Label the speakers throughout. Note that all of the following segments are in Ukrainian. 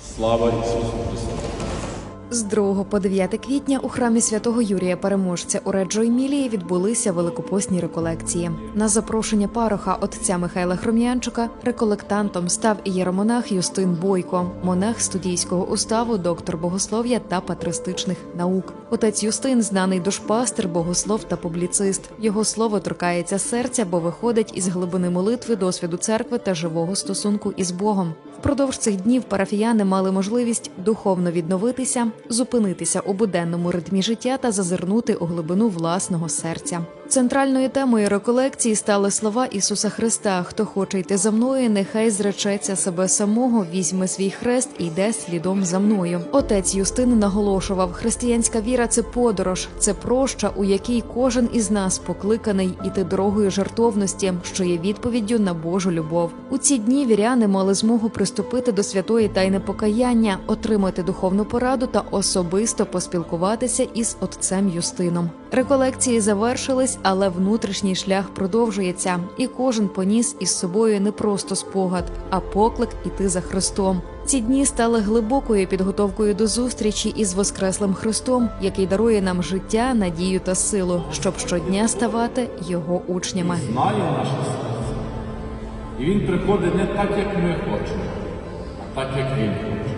Speaker 1: Слава Ісусу Христу!
Speaker 2: З 2 по 9 квітня у храмі святого Юрія Переможця у Реджо Емілії відбулися великопосні реколекції. На запрошення пароха отця Михайла Хром'янчука реколектантом став ієромонах Юстин Бойко, монах студійського уставу, доктор богослов'я та патристичних наук. Отець Юстин знаний душпастер, богослов та публіцист. Його слово торкається серця, бо виходить із глибини молитви, досвіду церкви та живого стосунку із Богом. Впродовж цих днів парафіяни мали можливість духовно відновитися, зупинитися у буденному ритмі життя та зазирнути у глибину власного серця. Центральною темою реколекції стали слова Ісуса Христа: Хто хоче йти за мною, нехай зречеться себе самого, візьме свій хрест і йде слідом за мною. Отець Юстин наголошував: християнська віра це подорож, це проща, у якій кожен із нас покликаний іти дорогою жертовності, що є відповіддю на Божу любов. У ці дні віряни мали змогу приступити до святої тайни покаяння, отримати духовну пораду та особисто поспілкуватися із отцем Юстином. Реколекції завершились, але внутрішній шлях продовжується, і кожен поніс із собою не просто спогад, а поклик іти за Христом. Ці дні стали глибокою підготовкою до зустрічі із Воскреслим Христом, який дарує нам життя, надію та силу, щоб щодня ставати його учнями.
Speaker 1: Знає наше серце. І Він приходить не так, як ми хочемо, а так, як Він хоче.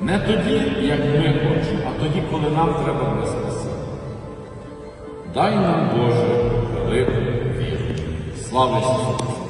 Speaker 1: Не тоді, як ми хочемо, а тоді, коли нам треба спасіння. Дай нам, Боже, велику віру. Слава Ісусу!